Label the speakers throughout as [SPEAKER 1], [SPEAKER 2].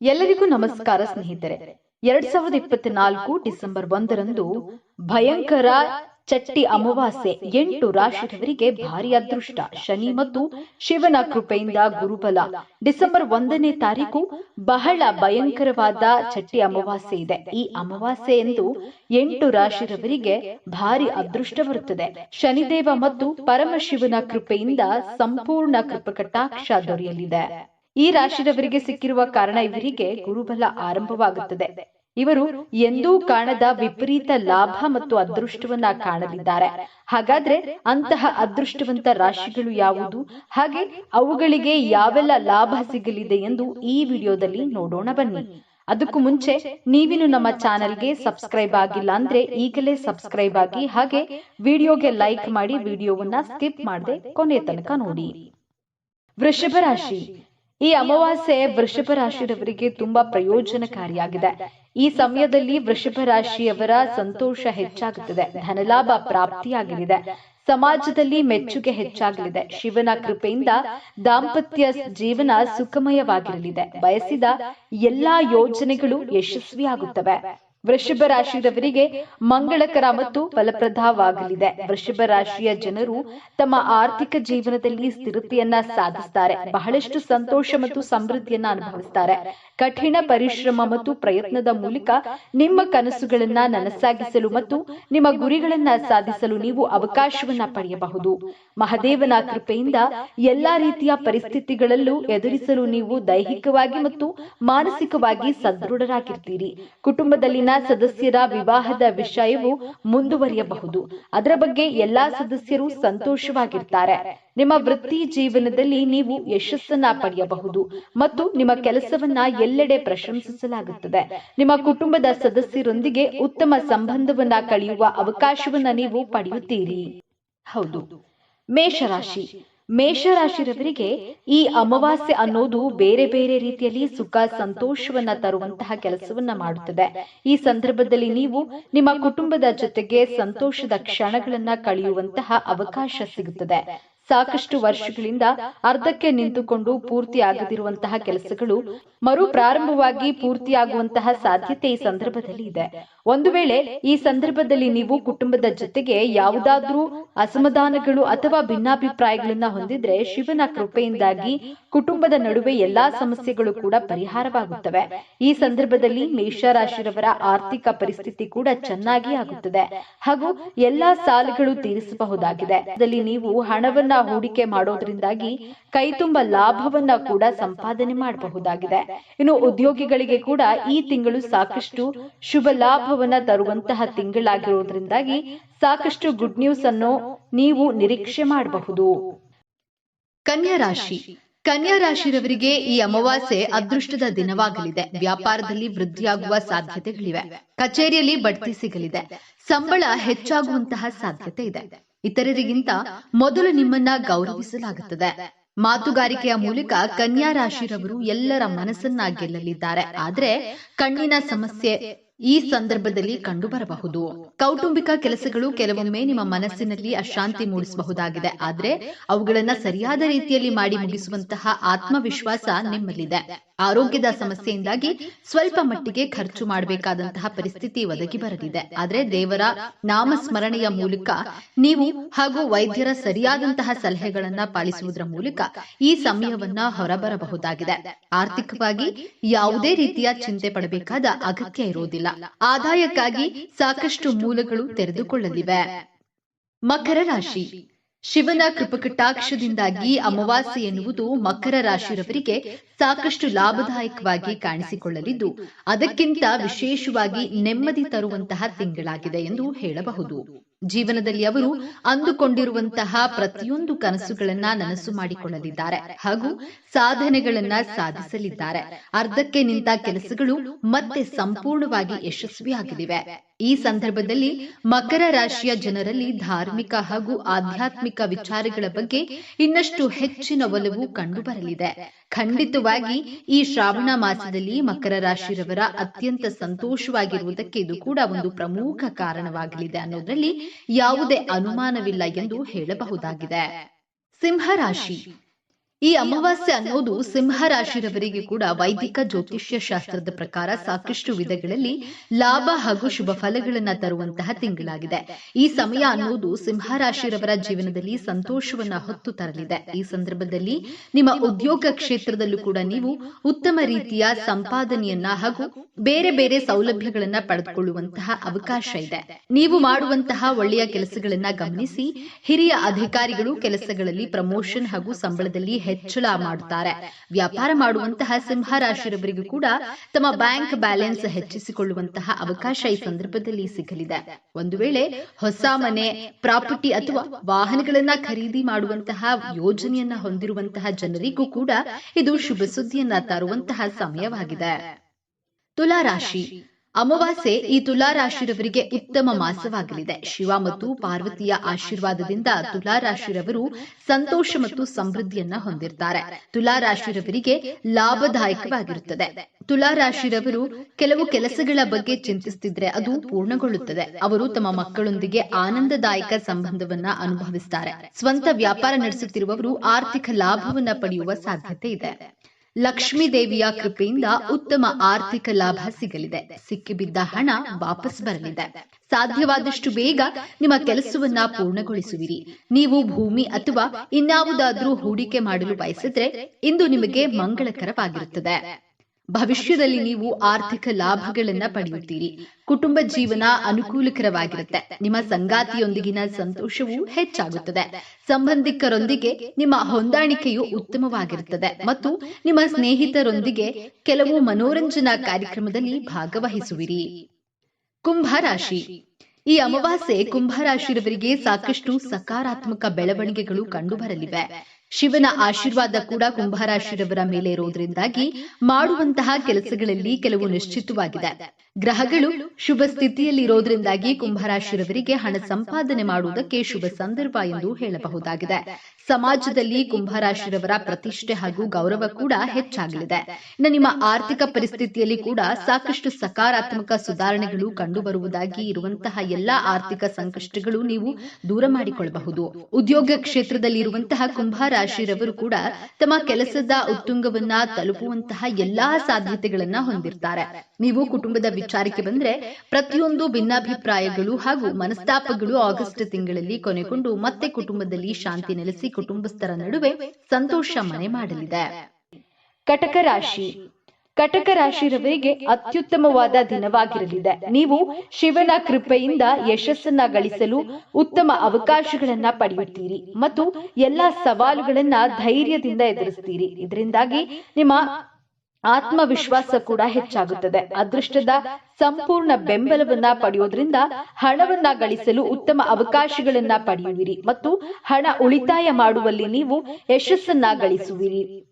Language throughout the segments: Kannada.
[SPEAKER 1] ಎಲ್ಲರಿಗೂ ನಮಸ್ಕಾರ, ಸ್ನೇಹಿತರೆ. ಎರಡ್ ಸಾವಿರದ ಇಪ್ಪತ್ನಾಲ್ಕು ಡಿಸೆಂಬರ್ ಒಂದರಂದು ಭಯಂಕರ ಚಟ್ಟಿ ಅಮಾವಾಸ್ಯೆ ಎಂಟು ರಾಶಿಯವರಿಗೆ ಭಾರಿ ಅದೃಷ್ಟ. ಶನಿ ಮತ್ತು ಶಿವನ ಕೃಪೆಯಿಂದ ಗುರುಬಲ. ಡಿಸೆಂಬರ್ ಒಂದನೇ ತಾರೀಕು ಬಹಳ ಭಯಂಕರವಾದ ಚಟ್ಟಿ ಅಮಾವಾಸ್ಯೆ ಇದೆ. ಈ ಅಮಾವಾಸ್ಯೆ ಎಂದು ಎಂಟು ರಾಶಿಯವರಿಗೆ ಭಾರಿ ಅದೃಷ್ಟ ಬರುತ್ತದೆ. ಶನಿದೇವ ಮತ್ತು ಪರಮಶಿವನ ಕೃಪೆಯಿಂದ ಸಂಪೂರ್ಣ ಕೃಪಕಟಾಕ್ಷ ದೊರೆಯಲಿದೆ. ಈ ರಾಶಿಯವರಿಗೆ ಸಿಕ್ಕಿರುವ ಕಾರಣ ಇವರಿಗೆ ಗುರುಬಲ ಆರಂಭವಾಗುತ್ತದೆ. ಇವರು ಎಂದೂ ಕಾಣದ ವಿಪರೀತ ಲಾಭ ಮತ್ತು ಅದೃಷ್ಟವನ್ನ ಕಾಣಲಿದ್ದಾರೆ. ಹಾಗಾದ್ರೆ ಅಂತಹ ಅದೃಷ್ಟವಂತ ರಾಶಿಗಳು ಯಾವುದು? ಹಾಗೆ ಅವುಗಳಿಗೆ ಯಾವೆಲ್ಲ ಲಾಭ ಸಿಗಲಿದೆ ಎಂದು ಈ ವಿಡಿಯೋದಲ್ಲಿ ನೋಡೋಣ ಬನ್ನಿ. ಅದಕ್ಕೂ ಮುಂಚೆ ನೀವಿನ್ನು ನಮ್ಮ ಚಾನೆಲ್ಗೆ ಸಬ್ಸ್ಕ್ರೈಬ್ ಆಗಿಲ್ಲ ಅಂದ್ರೆ ಈಗಲೇ ಸಬ್ಸ್ಕ್ರೈಬ್ ಆಗಿ ಹಾಗೆ ವಿಡಿಯೋಗೆ ಲೈಕ್ ಮಾಡಿ ವಿಡಿಯೋವನ್ನ ಸ್ಕಿಪ್ ಮಾಡದೆ ಕೊನೆ ತನಕ ನೋಡಿ. ವೃಷಭ ರಾಶಿ. ಈ ಅಮಾವಾಸ್ಯೆ ವೃಷಭ ರಾಶಿಯವರಿಗೆ ತುಂಬಾ ಪ್ರಯೋಜನಕಾರಿಯಾಗಿದೆ. ಈ ಸಮಯದಲ್ಲಿ ವೃಷಭ ರಾಶಿಯವರ ಸಂತೋಷ ಹೆಚ್ಚಾಗುತ್ತದೆ, ಧನಲಾಭ ಪ್ರಾಪ್ತಿಯಾಗಲಿದೆ. ಸಮಾಜದಲ್ಲಿ ಮೆಚ್ಚುಗೆ ಹೆಚ್ಚಾಗಲಿದೆ. ಶಿವನ ಕೃಪೆಯಿಂದ ದಾಂಪತ್ಯ ಜೀವನ ಸುಖಮಯವಾಗಿರಲಿದೆ. ಬಯಸಿದ ಎಲ್ಲಾ ಯೋಜನೆಗಳು ಯಶಸ್ವಿಯಾಗುತ್ತವೆ. ವೃಷಭ ರಾಶಿಯವರಿಗೆ ಮಂಗಳಕರ ಮತ್ತು ಫಲಪ್ರದವಾಗಲಿದೆ. ವೃಷಭ ರಾಶಿಯ ಜನರು ತಮ್ಮ ಆರ್ಥಿಕ ಜೀವನದಲ್ಲಿ ಸ್ಥಿರತೆಯನ್ನ ಸಾಧಿಸುತ್ತಾರೆ ಬಹಳಷ್ಟು ಸಂತೋಷ ಮತ್ತು ಸಮೃದ್ಧಿಯನ್ನ ಅನುಭವಿಸುತ್ತಾರೆ ಕಠಿಣ ಪರಿಶ್ರಮ ಮತ್ತು ಪ್ರಯತ್ನದ ಮೂಲಕ ನಿಮ್ಮ ಕನಸುಗಳನ್ನ ನನಸಾಗಿಸಲು ಮತ್ತು ನಿಮ್ಮ ಗುರಿಗಳನ್ನ ಸಾಧಿಸಲು ನೀವು ಅವಕಾಶವನ್ನ ಪಡೆಯಬಹುದು. ಮಹದೇವನ ಕೃಪೆಯಿಂದ ಎಲ್ಲಾ ರೀತಿಯ ಪರಿಸ್ಥಿತಿಗಳಲ್ಲೂ ಎದುರಿಸಲು ನೀವು ದೈಹಿಕವಾಗಿ ಮತ್ತು ಮಾನಸಿಕವಾಗಿ ಸದೃಢರಾಗಿರ್ತೀರಿ. ಕುಟುಂಬದಲ್ಲಿನ ಸದಸ್ಯರ ವಿವಾಹದ ವಿಷಯವು ಮುಂದುವರಿಯಬಹುದು. ಅದರ ಬಗ್ಗೆ ಎಲ್ಲಾ ಸದಸ್ಯರು ಸಂತೋಷವಾಗಿರ್ತಾರೆ. ನಿಮ್ಮ ವೃತ್ತಿ ಜೀವನದಲ್ಲಿ ನೀವು ಯಶಸ್ಸನ್ನ ಪಡೆಯಬಹುದು ಮತ್ತು ನಿಮ್ಮ ಕೆಲಸವನ್ನ ಎಲ್ಲೆಡೆ ಪ್ರಶಂಸಿಸಲಾಗುತ್ತದೆ. ನಿಮ್ಮ ಕುಟುಂಬದ ಸದಸ್ಯರೊಂದಿಗೆ ಉತ್ತಮ ಸಂಬಂಧವನ್ನ ಕಳೆಯುವ ಅವಕಾಶವನ್ನ ನೀವು ಪಡೆಯುತ್ತೀರಿ. ಹೌದು. ಮೇಷರಾಶಿ. ಮೇಷರಾಶಿರವರಿಗೆ ಈ ಅಮಾವಾಸ್ಯೆ ಅನ್ನೋದು ಬೇರೆ ಬೇರೆ ರೀತಿಯಲ್ಲಿ ಸುಖ, ಸಂತೋಷವನ್ನ ತರುವಂತಹ ಕೆಲಸವನ್ನ ಮಾಡುತ್ತದೆ. ಈ ಸಂದರ್ಭದಲ್ಲಿ ನೀವು ನಿಮ್ಮ ಕುಟುಂಬದ ಜೊತೆಗೆ ಸಂತೋಷದ ಕ್ಷಣಗಳನ್ನ ಕಳೆಯುವಂತಹ ಅವಕಾಶ ಸಿಗುತ್ತದೆ. ಸಾಕಷ್ಟು ವರ್ಷಗಳಿಂದ ಅರ್ಧಕ್ಕೆ ನಿಂತುಕೊಂಡು ಪೂರ್ತಿಯಾಗದಿರುವಂತಹ ಕೆಲಸಗಳು ಮರು ಪ್ರಾರಂಭವಾಗಿ ಪೂರ್ತಿಯಾಗುವಂತಹ ಸಾಧ್ಯತೆ ಈ ಸಂದರ್ಭದಲ್ಲಿ ಇದೆ. ಒಂದು ವೇಳೆ ಈ ಸಂದರ್ಭದಲ್ಲಿ ನೀವು ಕುಟುಂಬದ ಜೊತೆಗೆ ಯಾವುದಾದ್ರೂ ಅಸಮಾಧಾನಗಳು ಅಥವಾ ಭಿನ್ನಾಭಿಪ್ರಾಯಗಳನ್ನ ಹೊಂದಿದ್ರೆ ಶಿವನ ಕೃಪೆಯಿಂದಾಗಿ ಕುಟುಂಬದ ನಡುವೆ ಎಲ್ಲಾ ಸಮಸ್ಯೆಗಳು ಕೂಡ ಪರಿಹಾರವಾಗುತ್ತವೆ. ಈ ಸಂದರ್ಭದಲ್ಲಿ ಮೇಷರಾಶಿರವರ ಆರ್ಥಿಕ ಪರಿಸ್ಥಿತಿ ಕೂಡ ಚೆನ್ನಾಗಿ ಆಗುತ್ತದೆ. ಹಾಗೂ ಎಲ್ಲಾ ಸಾಲಗಳು ತೀರಿಸಬಹುದಾಗಿದೆ. ಅದರಲ್ಲಿ ನೀವು ಹಣವನ್ನ ಹೂಡಿಕೆ ಮಾಡೋದ್ರಿಂದಾಗಿ ಕೈತುಂಬ ಲಾಭವನ್ನ ಕೂಡ ಸಂಪಾದನೆ ಮಾಡಬಹುದಾಗಿದೆ. ಇನ್ನು ಉದ್ಯೋಗಿಗಳಿಗೆ ಕೂಡ ಈ ತಿಂಗಳು ಸಾಕಷ್ಟು ಶುಭ ಲಾಭವನ್ನ ತರುವಂತಹ ತಿಂಗಳಾಗಿರೋದ್ರಿಂದಾಗಿ ಸಾಕಷ್ಟು ಗುಡ್ ನ್ಯೂಸ್ ಅನ್ನು ನೀವು ನಿರೀಕ್ಷೆ ಮಾಡಬಹುದು. ಕನ್ಯಾ ರಾಶಿ. ಕನ್ಯಾ ರಾಶಿರವರಿಗೆ ಈ ಅಮಾವಾಸ್ಯೆ ಅದೃಷ್ಟದ ದಿನವಾಗಲಿದೆ. ವ್ಯಾಪಾರದಲ್ಲಿ ವೃದ್ಧಿಯಾಗುವ ಸಾಧ್ಯತೆಗಳಿವೆ. ಕಚೇರಿಯಲ್ಲಿ ಬಡ್ತಿ ಸಿಗಲಿದೆ. ಸಂಬಳ ಹೆಚ್ಚಾಗುವಂತಹ ಸಾಧ್ಯತೆ ಇದೆ. ಇತರರಿಗಿಂತ ಮೊದಲು ನಿಮ್ಮನ್ನ ಗೌರವಿಸಲಾಗುತ್ತದೆ. ಮಾತುಗಾರಿಕೆಯ ಮೂಲಕ ಕನ್ಯಾ ರಾಶಿರವರು ಎಲ್ಲರ ಮನಸ್ಸನ್ನ ಗೆಲ್ಲಲಿದ್ದಾರೆ. ಆದ್ರೆ ಕಣ್ಣಿನ ಸಮಸ್ಯೆ ಈ ಸಂದರ್ಭದಲ್ಲಿ ಕಂಡುಬರಬಹುದು. ಕೌಟುಂಬಿಕ ಕೆಲಸಗಳು ಕೆಲವೊಮ್ಮೆ ನಿಮ್ಮ ಮನಸ್ಸಿನಲ್ಲಿ ಅಶಾಂತಿ ಮೂಡಿಸಬಹುದಾಗಿದೆ. ಆದ್ರೆ ಅವುಗಳನ್ನ ಸರಿಯಾದ ರೀತಿಯಲ್ಲಿ ಮಾಡಿ ಮುಗಿಸುವಂತಹ ಆತ್ಮವಿಶ್ವಾಸ ನಿಮ್ಮಲ್ಲಿದೆ. ಆರೋಗ್ಯದ ಸಮಸ್ಯೆಯಿಂದಾಗಿ ಸ್ವಲ್ಪ ಮಟ್ಟಿಗೆ ಖರ್ಚು ಮಾಡಬೇಕಾದಂತಹ ಪರಿಸ್ಥಿತಿ ಒದಗಿ ಬರಲಿದೆ. ಆದ್ರೆ ದೇವರ ನಾಮಸ್ಮರಣೆಯ ಮೂಲಕ ನೀವು ಹಾಗೂ ವೈದ್ಯರ ಸರಿಯಾದಂತಹ ಸಲಹೆಗಳನ್ನ ಪಾಲಿಸುವುದರ ಮೂಲಕ ಈ ಸಮಯವನ್ನ ಹೊರಬರಬಹುದಾಗಿದೆ. ಆರ್ಥಿಕವಾಗಿ ಯಾವುದೇ ರೀತಿಯ ಚಿಂತೆ ಪಡಬೇಕಾದ ಅಗತ್ಯ ಇರುವುದಿಲ್ಲ. ಆದಾಯಕ್ಕಾಗಿ ಸಾಕಷ್ಟು ಮೂಲಗಳು ತೆರೆದುಕೊಳ್ಳಲಿವೆ. ಮಕರ ರಾಶಿ. ಶಿವನ ಕೃಪಕಟಾಕ್ಷದಿಂದಾಗಿ ಅಮಾವಾಸ್ಯೆ ಎನ್ನುವುದು ಮಕರ ರಾಶಿಯವರಿಗೆ ಸಾಕಷ್ಟು ಲಾಭದಾಯಕವಾಗಿ ಕಾಣಿಸಿಕೊಳ್ಳಲಿದ್ದು, ಅದಕ್ಕಿಂತ ವಿಶೇಷವಾಗಿ ನೆಮ್ಮದಿ ತರುವಂತಹ ತಿಂಗಳಾಗಿದೆ ಎಂದು ಹೇಳಬಹುದು. ಜೀವನದಲ್ಲಿ ಅವರು ಅಂದುಕೊಂಡಿರುವಂತಹ ಪ್ರತಿಯೊಂದು ಕನಸುಗಳನ್ನ ನನಸು ಮಾಡಿಕೊಳ್ಳಲಿದ್ದಾರೆ ಹಾಗೂ ಸಾಧನೆಗಳನ್ನ ಸಾಧಿಸಲಿದ್ದಾರೆ. ಅರ್ಧಕ್ಕೆ ನಿಂತ ಕೆಲಸಗಳು ಮತ್ತೆ ಸಂಪೂರ್ಣವಾಗಿ ಯಶಸ್ವಿಯಾಗಲಿವೆ ಈ ಸಂದರ್ಭದಲ್ಲಿ ಮಕರ ರಾಶಿಯ ಜನರಲ್ಲಿ ಧಾರ್ಮಿಕ ಹಾಗೂ ಆಧ್ಯಾತ್ಮಿಕ ವಿಚಾರಗಳ ಬಗ್ಗೆ ಇನ್ನಷ್ಟು ಹೆಚ್ಚಿನ ಒಲವು ಕಂಡುಬರಲಿದೆ. ಖಂಡಿತವಾಗಿ ಈ ಶ್ರಾವಣ ಮಾಸದಲ್ಲಿ ಮಕರ ರಾಶಿರವರ ಅತ್ಯಂತ ಸಂತೋಷವಾಗಿರುವುದಕ್ಕೆ ಇದು ಕೂಡ ಒಂದು ಪ್ರಮುಖ ಕಾರಣವಾಗಲಿದೆ ಅನ್ನೋದ್ರಲ್ಲಿ ಯಾವುದೇ ಅನುಮಾನವಿಲ್ಲ ಎಂದು ಹೇಳಬಹುದಾಗಿದೆ. ಸಿಂಹ ರಾಶಿ ಈ ಅಮಾವಾಸ್ಯೆ ಅನ್ನೋದು ಸಿಂಹ ರಾಶಿಯವರಿಗೆ ಕೂಡ ವೈದಿಕ ಜ್ಯೋತಿಷ್ಯ ಶಾಸ್ತ್ರದ ಪ್ರಕಾರ ಸಾಕಷ್ಟು ವಿಧಗಳಲ್ಲಿ ಲಾಭ ಹಾಗೂ ಶುಭ ಫಲಗಳನ್ನ ತರುವಂತಹ ತಿಂಗಳಾಗಿದೆ. ಈ ಸಮಯ ಅನ್ನೋದು ಸಿಂಹ ರಾಶಿಯವರ ಜೀವನದಲ್ಲಿ ಸಂತೋಷವನ್ನ ಹೊತ್ತು ತರಲಿದೆ. ಈ ಸಂದರ್ಭದಲ್ಲಿ ನಿಮ್ಮ ಉದ್ಯೋಗ ಕ್ಷೇತ್ರದಲ್ಲೂ ಕೂಡ ನೀವು ಉತ್ತಮ ರೀತಿಯ ಸಂಪಾದನೆಯನ್ನ ಹಾಗೂ ಬೇರೆ ಬೇರೆ ಸೌಲಭ್ಯಗಳನ್ನ ಪಡೆದುಕೊಳ್ಳುವಂತಹ ಅವಕಾಶ ಇದೆ. ನೀವು ಮಾಡುವಂತಹ ಒಳ್ಳೆಯ ಕೆಲಸಗಳನ್ನ ಗಮನಿಸಿ, ಹಿರಿಯ ಅಧಿಕಾರಿಗಳು ಕೆಲಸಗಳಲ್ಲಿ ಪ್ರಮೋಷನ್ ಹಾಗೂ ಸಂಬಳದಲ್ಲಿ ಹೆಚ್ಚಳ ಮಾಡುತ್ತಾರೆ ವ್ಯಾಪಾರ ಮಾಡುವಂತಹ ಸಿಂಹ ರಾಶಿಯವರಿಗೂ ಕೂಡ ತಮ್ಮ ಬ್ಯಾಂಕ್ ಬ್ಯಾಲೆನ್ಸ್ ಹೆಚ್ಚಿಸಿಕೊಳ್ಳುವಂತಹ ಅವಕಾಶ ಈ ಸಂದರ್ಭದಲ್ಲಿ ಸಿಗಲಿದೆ. ಒಂದು ವೇಳೆ ಹೊಸ ಮನೆ, ಪ್ರಾಪರ್ಟಿ ಅಥವಾ ವಾಹನಗಳನ್ನ ಖರೀದಿ ಮಾಡುವಂತಹ ಯೋಜನೆಯನ್ನ ಹೊಂದಿರುವಂತಹ ಜನರಿಗೂ ಕೂಡ ಇದು ಶುಭ ಸುದ್ದಿಯನ್ನ ತರುವಂತಹ ಸಮಯವಾಗಿದೆ. ತುಲಾ ರಾಶಿ ಅಮಾವಾಸ್ಯೆ ಈ ತುಲಾರಾಶಿರವರಿಗೆ ಉತ್ತಮ ಮಾಸವಾಗಲಿದೆ. ಶಿವ ಮತ್ತು ಪಾರ್ವತಿಯ ಆಶೀರ್ವಾದದಿಂದ ತುಲಾರಾಶಿರವರು ಸಂತೋಷ ಮತ್ತು ಸಮೃದ್ಧಿಯನ್ನ ಹೊಂದಿರ್ತಾರೆ. ತುಲಾರಾಶಿರವರಿಗೆ ಲಾಭದಾಯಕವಾಗಿರುತ್ತದೆ. ತುಲಾ ರಾಶಿರವರು ಕೆಲವು ಕೆಲಸಗಳ ಬಗ್ಗೆ ಚಿಂತಿಸುತ್ತಿದ್ರೆ ಅದು ಪೂರ್ಣಗೊಳ್ಳುತ್ತದೆ. ಅವರು ತಮ್ಮ ಮಕ್ಕಳೊಂದಿಗೆ ಆನಂದದಾಯಕ ಸಂಬಂಧವನ್ನ ಅನುಭವಿಸುತ್ತಾರೆ ಸ್ವಂತ ವ್ಯಾಪಾರ ನಡೆಸುತ್ತಿರುವವರು ಆರ್ಥಿಕ ಲಾಭವನ್ನ ಪಡೆಯುವ ಸಾಧ್ಯತೆ ಇದೆ. ಲಕ್ಷ್ಮೀ ದೇವಿಯ ಕೃಪೆಯಿಂದ ಉತ್ತಮ ಆರ್ಥಿಕ ಲಾಭ ಸಿಗಲಿದೆ. ಸಿಕ್ಕಿಬಿದ್ದ ಹಣ ವಾಪಸ್ ಬರಲಿದೆ. ಸಾಧ್ಯವಾದಷ್ಟು ಬೇಗ ನಿಮ್ಮ ಕೆಲಸವನ್ನ ಪೂರ್ಣಗೊಳಿಸುವಿರಿ. ನೀವು ಭೂಮಿ ಅಥವಾ ಇನ್ಯಾವುದಾದ್ರೂ ಹೂಡಿಕೆ ಮಾಡಲು ಬಯಸಿದ್ರೆ ಇಂದು ನಿಮಗೆ ಮಂಗಳಕರವಾಗಿರುತ್ತದೆ. ಭವಿಷ್ಯದಲ್ಲಿ ನೀವು ಆರ್ಥಿಕ ಲಾಭಗಳನ್ನ ಪಡೆಯುತ್ತೀರಿ. ಕುಟುಂಬ ಜೀವನ ಅನುಕೂಲಕರವಾಗಿರುತ್ತೆ. ನಿಮ್ಮ ಸಂಗಾತಿಯೊಂದಿಗಿನ ಸಂತೋಷವೂ ಹೆಚ್ಚಾಗುತ್ತದೆ. ಸಂಬಂಧಿಕರೊಂದಿಗೆ ನಿಮ್ಮ ಹೊಂದಾಣಿಕೆಯು ಉತ್ತಮವಾಗಿರುತ್ತದೆ. ಮತ್ತು ನಿಮ್ಮ ಸ್ನೇಹಿತರೊಂದಿಗೆ ಕೆಲವು ಮನೋರಂಜನಾ ಕಾರ್ಯಕ್ರಮದಲ್ಲಿ ಭಾಗವಹಿಸುವಿರಿ. ಕುಂಭ ರಾಶಿ ಈ ಅಮಾವಾಸ್ಯೆ ಕುಂಭರಾಶಿರವರಿಗೆ ಸಾಕಷ್ಟು ಸಕಾರಾತ್ಮಕ ಬೆಳವಣಿಗೆಗಳು ಕಂಡುಬರಲಿವೆ. ಶಿವನ ಆಶೀರ್ವಾದ ಕೂಡ ಕುಂಭರಾಶಿರವರ ಮೇಲೆ ಇರುವುದರಿಂದಾಗಿ ಮಾಡುವಂತಹ ಕೆಲಸಗಳಲ್ಲಿ ಕೆಲವು ನಿಶ್ಚಿತವಾಗಿದೆ. ಗ್ರಹಗಳು ಶುಭ ಸ್ಥಿತಿಯಲ್ಲಿ ಇರೋದ್ರಿಂದಾಗಿ ಕುಂಭರಾಶಿರವರಿಗೆ ಹಣ ಸಂಪಾದನೆ ಮಾಡುವುದಕ್ಕೆ ಶುಭ ಸಂದರ್ಭ ಎಂದು ಹೇಳಬಹುದಾಗಿದೆ. ಸಮಾಜದಲ್ಲಿ ಕುಂಭರಾಶಿರವರ ಪ್ರತಿಷ್ಠೆ ಹಾಗೂ ಗೌರವ ಕೂಡ ಹೆಚ್ಚಾಗಲಿದೆ. ನಿಮ್ಮ ಆರ್ಥಿಕ ಪರಿಸ್ಥಿತಿಯಲ್ಲಿ ಕೂಡ ಸಾಕಷ್ಟು ಸಕಾರಾತ್ಮಕ ಸುಧಾರಣೆಗಳು ಕಂಡುಬರುವುದಾಗಿ ಇರುವಂತಹ ಎಲ್ಲಾ ಆರ್ಥಿಕ ಸಂಕಷ್ಟಗಳು ನೀವು ದೂರ ಮಾಡಿಕೊಳ್ಳಬಹುದು. ಉದ್ಯೋಗ ಕ್ಷೇತ್ರದಲ್ಲಿ ಇರುವಂತಹ ಕುಂಭರಾಶಿರವರು ಕೂಡ ತಮ್ಮ ಕೆಲಸದ ಉತ್ತುಂಗವನ್ನ ತಲುಪುವಂತಹ ಎಲ್ಲಾ ಸಾಧ್ಯತೆಗಳನ್ನ ಹೊಂದಿರ್ತಾರೆ. ನೀವು ಕುಟುಂಬದ ವಿಚಾರಕ್ಕೆ ಬಂದ್ರೆ ಪ್ರತಿಯೊಂದು ಭಿನ್ನಾಭಿಪ್ರಾಯಗಳು ಹಾಗೂ ಮನಸ್ತಾಪಗಳು ಆಗಸ್ಟ್ ತಿಂಗಳಲ್ಲಿ ಕೊನೆಗೊಂಡು ಮತ್ತೆ ಕುಟುಂಬದಲ್ಲಿ ಶಾಂತಿ ನೆಲೆಸಿ ಕುಟುಂಬಸ್ಥರ ನಡುವೆ ಸಂತೋಷ ಮನೆ ಮಾಡಲಿದೆ. ಕಟಕ ರಾಶಿ. ಕಟಕ ರಾಶಿರವರಿಗೆ ಅತ್ಯುತ್ತಮವಾದ ದಿನವಾಗಿರಲಿದೆ. ನೀವು ಶಿವನ ಕೃಪೆಯಿಂದ ಯಶಸ್ಸನ್ನ ಗಳಿಸಲು ಉತ್ತಮ ಅವಕಾಶಗಳನ್ನ ಪಡೆಯುತ್ತೀರಿ ಮತ್ತು ಎಲ್ಲಾ ಸವಾಲುಗಳನ್ನ ಧೈರ್ಯದಿಂದ ಎದುರಿಸ್ತೀರಿ. ಇದರಿಂದಾಗಿ ನಿಮ್ಮ ಆತ್ಮವಿಶ್ವಾಸ ಕೂಡ ಹೆಚ್ಚಾಗುತ್ತದೆ. ಅದೃಷ್ಟದ ಸಂಪೂರ್ಣ ಬೆಂಬಲವನ್ನ ಪಡೆಯೋದ್ರಿಂದ ಹಣವನ್ನ ಗಳಿಸಲು ಉತ್ತಮ ಅವಕಾಶಗಳನ್ನ ಪಡೆಯುವಿರಿ ಮತ್ತು ಹಣ ಉಳಿತಾಯ ಮಾಡುವಲ್ಲಿ ನೀವು ಯಶಸ್ಸನ್ನ ಗಳಿಸುವಿರಿ.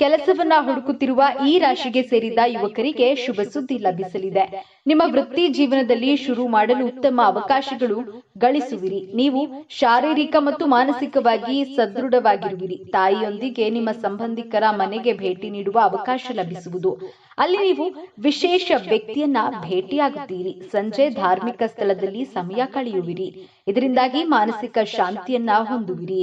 [SPEAKER 1] ಕೆಲಸವನ್ನ ಹುಡುಕುತ್ತಿರುವ ಈ ರಾಶಿಗೆ ಸೇರಿದ ಯುವಕರಿಗೆ ಶುಭ ಸುದ್ದಿ ಲಭಿಸಲಿದೆ. ನಿಮ್ಮ ವೃತ್ತಿ ಜೀವನದಲ್ಲಿ ಶುರು ಮಾಡಲು ಉತ್ತಮ ಅವಕಾಶಗಳು ಗಳಿಸುವಿರಿ. ನೀವು ಶಾರೀರಿಕ ಮತ್ತು ಮಾನಸಿಕವಾಗಿ ಸದೃಢವಾಗಿರುವಿರಿ. ತಾಯಿಯೊಂದಿಗೆ ನಿಮ್ಮ ಸಂಬಂಧಿಕರ ಮನೆಗೆ ಭೇಟಿ ನೀಡುವ ಅವಕಾಶ ಲಭಿಸುವುದು. ಅಲ್ಲಿ ನೀವು ವಿಶೇಷ ವ್ಯಕ್ತಿಯನ್ನ ಭೇಟಿಯಾಗುತ್ತೀರಿ. ಸಂಜೆ ಧಾರ್ಮಿಕ ಸ್ಥಳದಲ್ಲಿ ಸಮಯ ಕಳೆಯುವಿರಿ. ಇದರಿಂದಾಗಿ ಮಾನಸಿಕ ಶಾಂತಿಯನ್ನ ಹೊಂದುವಿರಿ.